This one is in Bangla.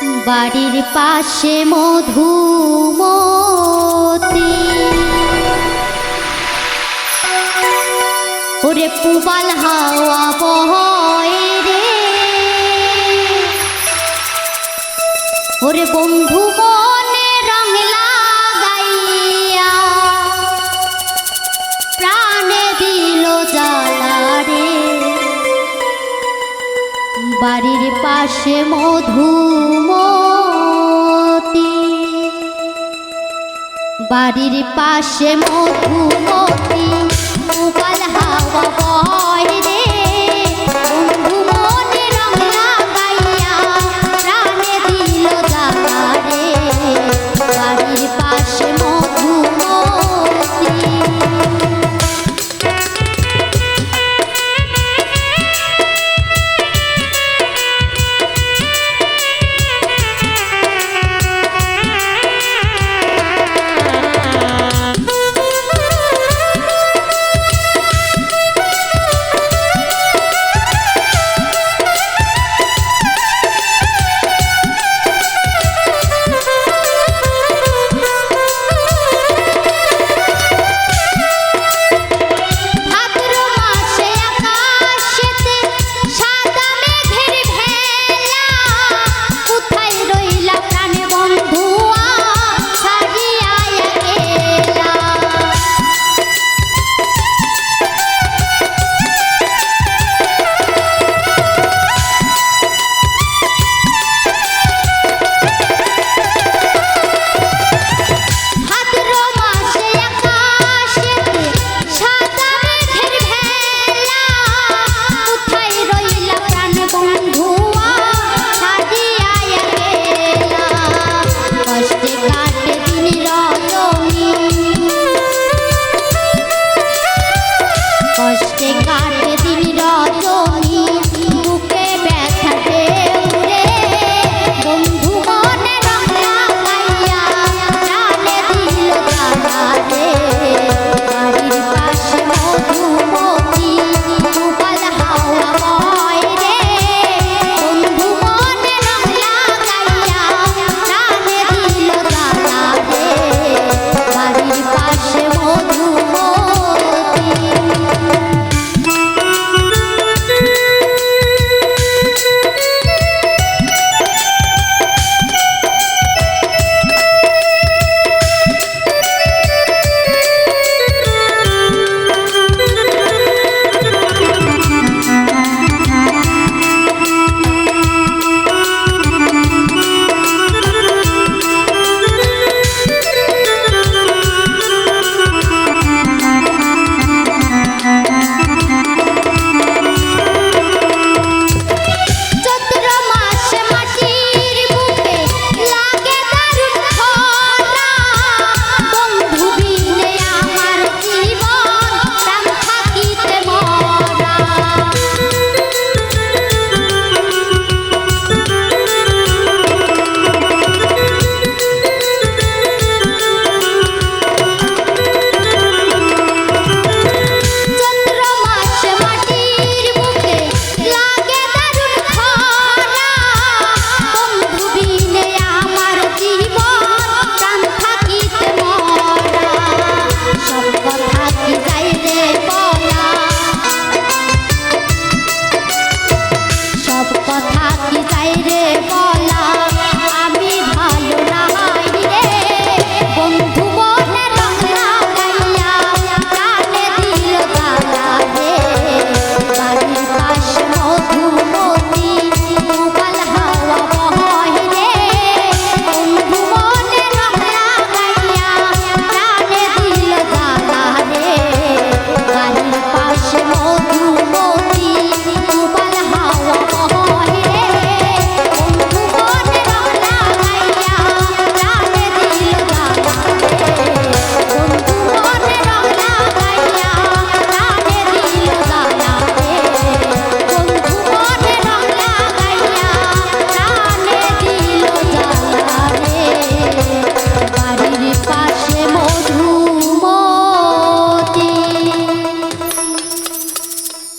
বাড়ির পাশে মধুমতি। ওরে পুবাল হাওয়া বহয় রে। ওরে বন্ধু বাড়ির পাশে মধুমতি। বাড়ির পাশে মধুমতি। কষ্টে কার